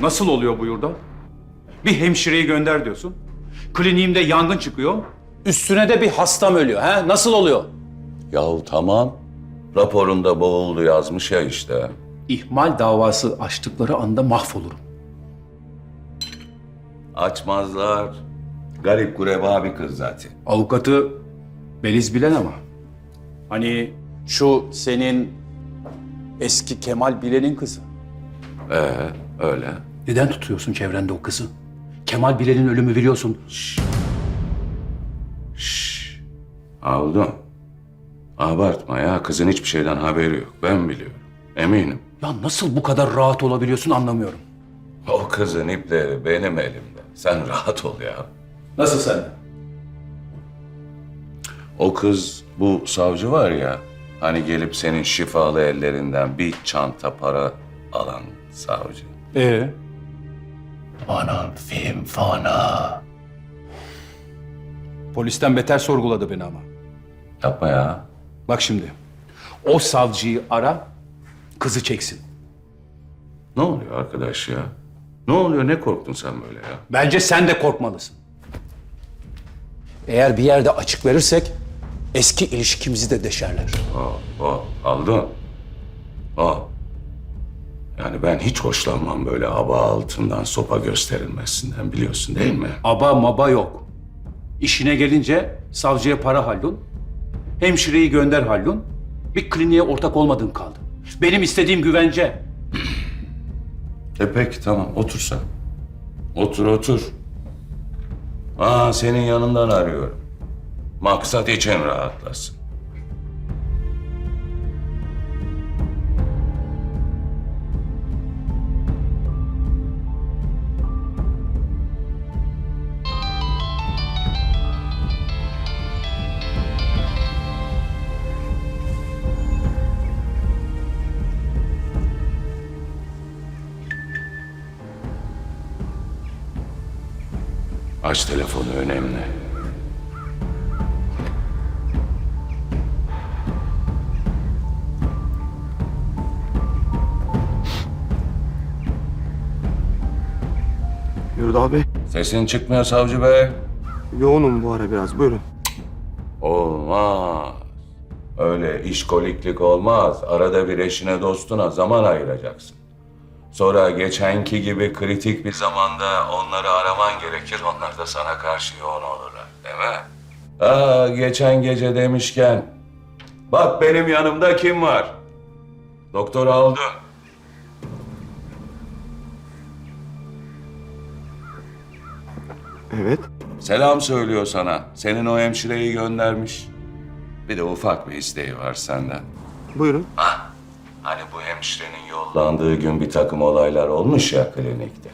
Nasıl oluyor bu yurda? Bir hemşireyi gönder diyorsun. Kliniğimde yangın çıkıyor. Üstüne de bir hastam ölüyor. He? Nasıl oluyor? Yahu tamam. Raporunda boğuldu yazmış ya işte. İhmal davası açtıkları anda mahvolurum. Açmazlar. Garip gureba bir kız zaten. Avukatı Beliz bilen ama. Hani şu senin eski Kemal Bilen'in kızı. Ee, öyle. Neden tutuyorsun çevrende o kızı? Kemal Bilen'in ölümü biliyorsun. Aldım. Abartma ya. Kızın hiçbir şeyden haberi yok. Ben biliyorum. Eminim. Ya nasıl bu kadar rahat olabiliyorsun anlamıyorum. O kızın ipleri benim elimde. Sen rahat ol ya. Nasıl sen? O kız bu savcı var ya. Hani gelip senin şifalı ellerinden bir çanta para alan savcı. Ee? Anam film fana. Polisten beter sorguladı beni ama. Yapma ya. Bak şimdi. O savcıyı ara, kızı çeksin. Ne oluyor arkadaş ya? Ne oluyor? Ne korktun sen böyle ya? Bence sen de korkmalısın. Eğer bir yerde açık verirsek eski ilişkimizi de deşerler. O, o, aldın. O. Yani ben hiç hoşlanmam böyle aba altından sopa gösterilmesinden biliyorsun değil mi? Aba maba yok. İşine gelince savcıya para hallun, hemşireyi gönder hallun, bir kliniğe ortak olmadığın kaldı. Benim istediğim güvence. E peki tamam otur sen. Otur otur. Aa senin yanından arıyorum. Maksat için rahatlasın. Aç telefonu önemli. Yurda Bey, Sesin çıkmıyor savcı bey. yoğunum bu ara biraz. Buyurun. Olmaz. Öyle işkoliklik olmaz. Arada bir eşine dostuna zaman ayıracaksın. Sonra geçenki gibi kritik bir zamanda onları araman gerekir. Onlar da sana karşı yoğun olurlar. Değil mi? Aa, geçen gece demişken... Bak benim yanımda kim var? Doktor aldım. Evet. Selam söylüyor sana. Senin o hemşireyi göndermiş. Bir de ufak bir isteği var senden. Buyurun. Hani bu hemşirenin yollandığı gün bir takım olaylar olmuş ya klinikte.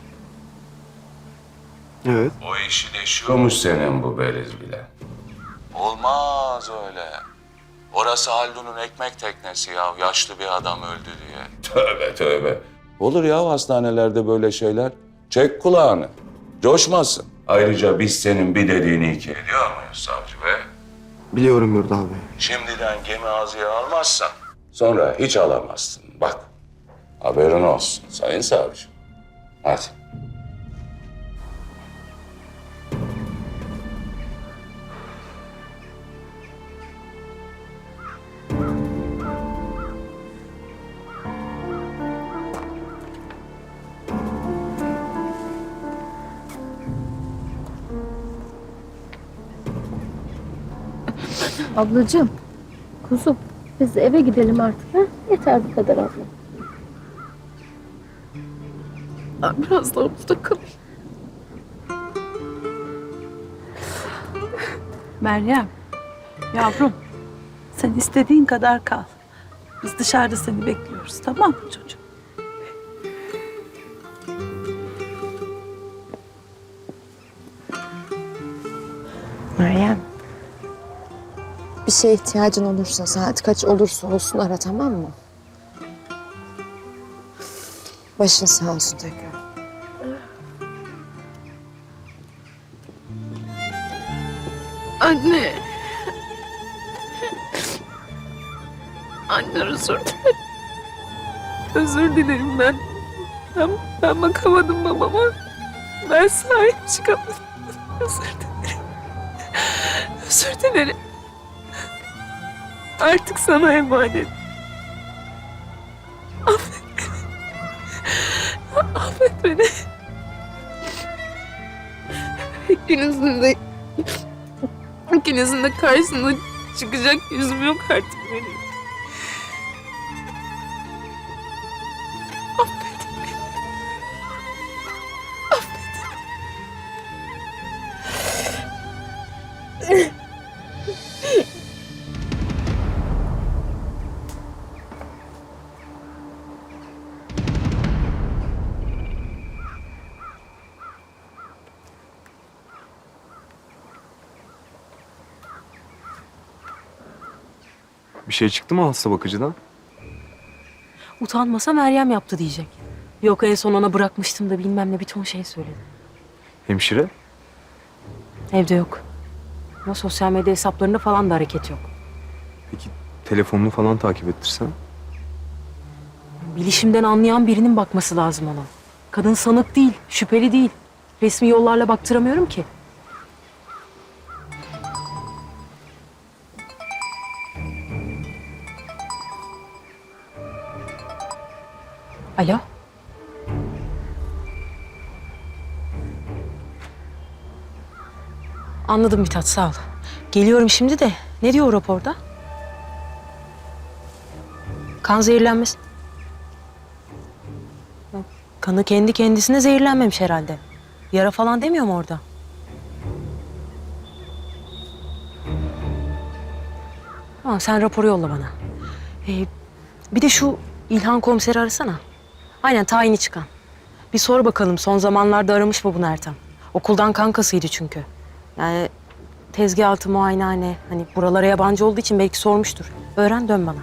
Evet. O işi deşiyormuş senin bu beliz bile. Olmaz öyle. Orası Haldun'un ekmek teknesi ya. Yaşlı bir adam öldü diye. Tövbe tövbe. Olur ya hastanelerde böyle şeyler. Çek kulağını. Coşmasın. Ayrıca biz senin bir dediğini iki ediyor muyuz savcı bey? Biliyorum Yurda Bey. Şimdiden gemi ağzıya almazsan sonra hiç alamazsın. Bak haberin olsun sayın savcı. Hadi. Ablacığım, kuzum biz eve gidelim artık ha? Yeter bu kadar abla. Ben biraz daha burada kalayım. Meryem, yavrum sen istediğin kadar kal. Biz dışarıda seni bekliyoruz tamam mı çocuğum? Meryem. Şeye ihtiyacın olursa saat kaç olursa olsun ara tamam mı? Başın sağ olsun tekrar. Anne. Anne özür dilerim. Özür dilerim ben. Ben, ben bakamadım babama. Ben sahip çıkamadım. Özür dilerim. Özür dilerim. Artık sana emanet. Affet beni. Affet beni. İkinizin de ikinizin de karşısında çıkacak yüzüm yok artık benim. Bir şey çıktı mı hasta bakıcıdan? Utanmasa Meryem yaptı diyecek. Yok en son ona bırakmıştım da bilmem ne bir ton şey söyledi. Hemşire? Evde yok. Ama sosyal medya hesaplarında falan da hareket yok. Peki telefonunu falan takip ettirsen? Bilişimden anlayan birinin bakması lazım ona. Kadın sanık değil, şüpheli değil. Resmi yollarla baktıramıyorum ki. Anladım Mithat sağ ol. Geliyorum şimdi de. Ne diyor o raporda? Kan zehirlenmesi. Kanı kendi kendisine zehirlenmemiş herhalde. Yara falan demiyor mu orada? Tamam sen raporu yolla bana. Ee, bir de şu İlhan komiseri arasana. Aynen tayini çıkan. Bir sor bakalım son zamanlarda aramış mı bunu Ertem? Okuldan kankasıydı çünkü. Yani tezgah altı muayenehane. Hani buralara yabancı olduğu için belki sormuştur. Öğren dön bana.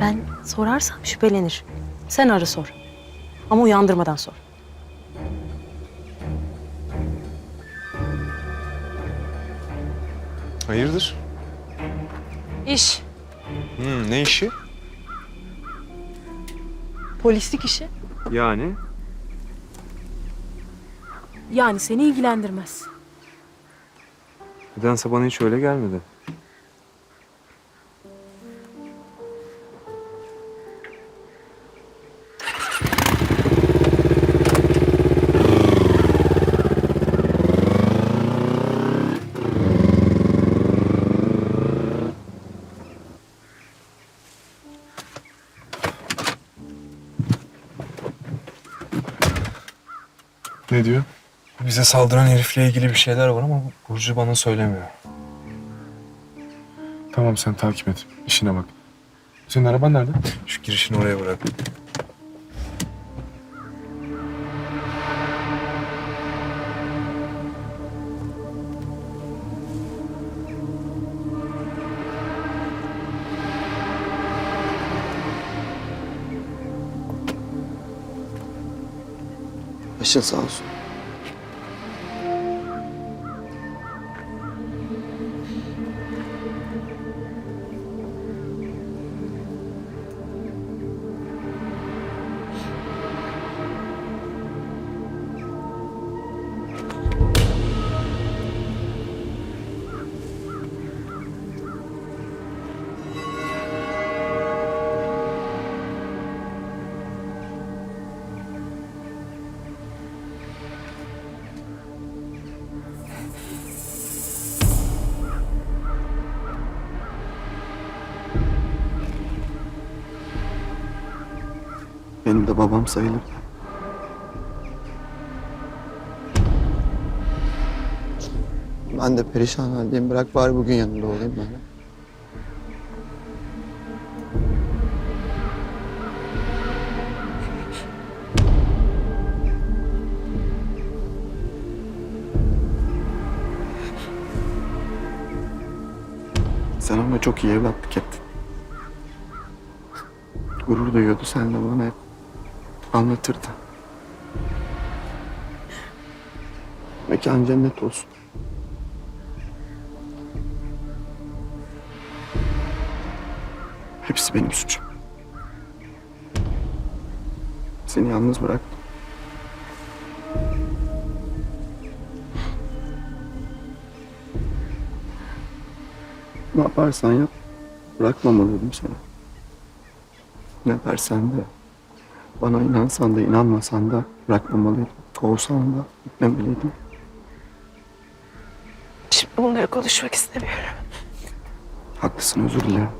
Ben sorarsam şüphelenir. Sen ara sor. Ama uyandırmadan sor. Hayırdır? İş. Hmm, ne işi? Polislik işi. Yani? Yani seni ilgilendirmez. Nedense bana hiç öyle gelmedi. Ne diyor? Bize saldıran herifle ilgili bir şeyler var ama Burcu bana söylemiyor. Tamam sen takip et. İşine bak. Senin araban nerede? Şu girişini oraya bırak. Başın sağ olsun. Benim de babam sayılır. Ben de perişan haldeyim. Bırak bari bugün yanında olayım ben. de. Sen ama çok iyi evlatlık ettin. Gurur duyuyordu sen de bana hep anlatırdı. Mekan cennet olsun. Hepsi benim suçum. Seni yalnız bırak. Ne yaparsan yap, bırakmamalıydım seni. Ne dersen de, bana inansan da inanmasan da bırakmamalıydım. Kovsan da gitmemeliydim. Şimdi bunları konuşmak istemiyorum. Haklısın, özür dilerim.